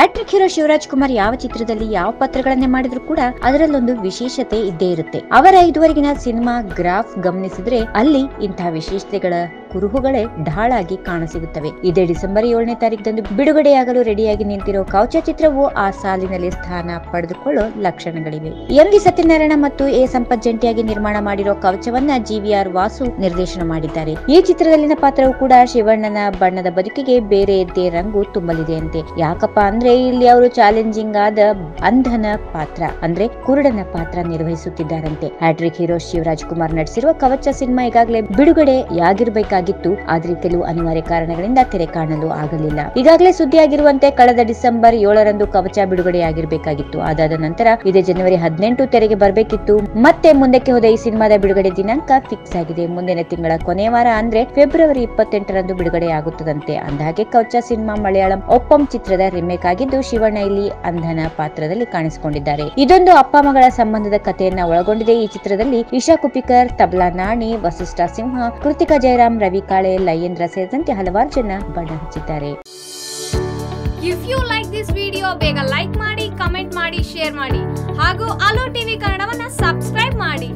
Hat trick hero Shivraj Kumar ಯಾವ ಚಿತ್ರದಲ್ಲಿ ಯಾವ ಪಾತ್ರಗಳನ್ನೇ ಮಾಡಿದ್ರು ಕೂಡ ಅದರಲ್ಲೊಂದು ವಿಶೇಷತೆ ಇದ್ದೇ ಇರುತ್ತೆ. ಅವರ ಇದುವರೆಗಿನ ಸಿನಿಮಾ ಗ್ರಾಫ್ ಗಮನಿಸಿದ್ರೆ ಅಲ್ಲಿ ಇಂತಹ ವಿಶೇಷತೆಗಳ ಕುರುಹುಗಳೇ ಢಾಳಾಗಿ ಕಾಣಸಿಗುತ್ತವೆ. ಇದೇ ಡಿಸೆಂಬರ್ ಏಳನೇ ತಾರೀಕಿದಂದು ಬಿಡುಗಡೆಯಾಗಲು ರೆಡಿಯಾಗಿ ನಿಂತಿರೋ ಕೌಚ ಚಿತ್ರವು ಆ ಸಾಲಿನಲ್ಲಿ ಸ್ಥಾನ ಪಡೆದುಕೊಳ್ಳೋ ಲಕ್ಷಣಗಳಿವೆ. ಎಂ ವಿ ಸತ್ಯನಾರಾಯಣ ಮತ್ತು ಎ ಸಂಪತ್ ಜಂಟಿಯಾಗಿ ನಿರ್ಮಾಣ ಮಾಡಿರೋ ಕವಚವನ್ನ ಜಿವಿಆರ್ ವಾಸು ನಿರ್ದೇಶನ ಮಾಡಿದ್ದಾರೆ. ಈ ಚಿತ್ರದಲ್ಲಿನ ಪಾತ್ರವು ಕೂಡ ಶಿವಣ್ಣನ ಬಣ್ಣದ ಬದುಕಿಗೆ ಬೇರೆಯದ್ದೇ ರಂಗು ತುಂಬಲಿದೆಯಂತೆ. ಯಾಕಪ್ಪ ಅಂದ್ರೆ ಇಲ್ಲಿ ಅವರು ಚಾಲೆಂಜಿಂಗ್ ಆದ ಅಂಧನ ಪಾತ್ರ, ಅಂದ್ರೆ ಕುರುಡನ ಪಾತ್ರ ನಿರ್ವಹಿಸುತ್ತಿದ್ದಾರಂತೆ. ಹ್ಯಾಟ್ರಿಕ್ ಹೀರೋ ಶಿವರಾಜ್ ಕುಮಾರ್ ನಡೆಸಿರುವ ಕವಚ ಸಿನಿಮಾ ಈಗಾಗಲೇ ಬಿಡುಗಡೆಯಾಗಿರ್ಬೇಕಾಗಿತ್ತು ಆದರೆ ಕೆಲವು ಅನಿವಾರ್ಯ ಕಾರಣಗಳಿಂದ ತೆರೆ ಕಾಣಲು ಆಗಲಿಲ್ಲ. ಈಗಾಗಲೇ ಸುದ್ದಿಯಾಗಿರುವಂತೆ ಕಳೆದ ಡಿಸೆಂಬರ್ ಏಳರಂದು ಕವಚ ಬಿಡುಗಡೆಯಾಗಿರಬೇಕಾಗಿತ್ತು. ಅದಾದ ನಂತರ ಇದೇ ಜನವರಿ ಹದಿನೆಂಟು ತೆರೆಗೆ ಬರಬೇಕಿತ್ತು. ಮತ್ತೆ ಮುಂದಕ್ಕೆ ಹೋದ ಈ ಸಿನಿಮಾದ ಬಿಡುಗಡೆ ದಿನಾಂಕ ಫಿಕ್ಸ್ ಆಗಿದೆ. ಮುಂದಿನ ತಿಂಗಳ ಕೊನೆಯ ವಾರ ಅಂದ್ರೆ ಫೆಬ್ರವರಿ ಇಪ್ಪತ್ತೆಂಟರಂದು ಬಿಡುಗಡೆಯಾಗುತ್ತದಂತೆ. ಅಂದಹಾಗೆ ಕವಚ ಸಿನಿಮಾ ಮಲಯಾಳಂ ಒಪ್ಪಂ ಚಿತ್ರದ ರಿಮೇಕ್ ಆಗಿದ್ದು ಶಿವಣ್ಣ ಇಲ್ಲಿ ಅಂಧನ ಪಾತ್ರದಲ್ಲಿ ಕಾಣಿಸಿಕೊಂಡಿದ್ದಾರೆ. ಇದೊಂದು ಅಪ್ಪ ಮಗಳ ಸಂಬಂಧದ ಕಥೆಯನ್ನ ಒಳಗೊಂಡಿದೆ ಈ ಚಿತ್ರದಲ್ಲಿ. ಇಶಾ ಕುಪಿಕರ್, ತಬ್ಲಾ ನಾಣಿ, ವಸಿಷ್ಠ ಸಿಂಹ, ಕೃತಿಕಾ ಜಯರಾಮ್ ರವಿ ಕಾಳೆ, ಲಯೇಂದ್ರ ಸೇರಿದಂತೆ ಹಲವಾರು ಜನ ಬಣ್ಣ ಹಚ್ಚಿದ್ದಾರೆ if you like this video ಬೇಗ ಲೈಕ್ ಮಾಡಿ ಕಮೆಂಟ್ ಮಾಡಿ ಶೇರ್ ಮಾಡಿ. ಹಾಗೂ ಅಲೋ ಟಿವಿ ಕನ್ನಡವನ್ನ ಸಬ್ಸ್ಕ್ರೈಬ್ ಮಾಡಿ.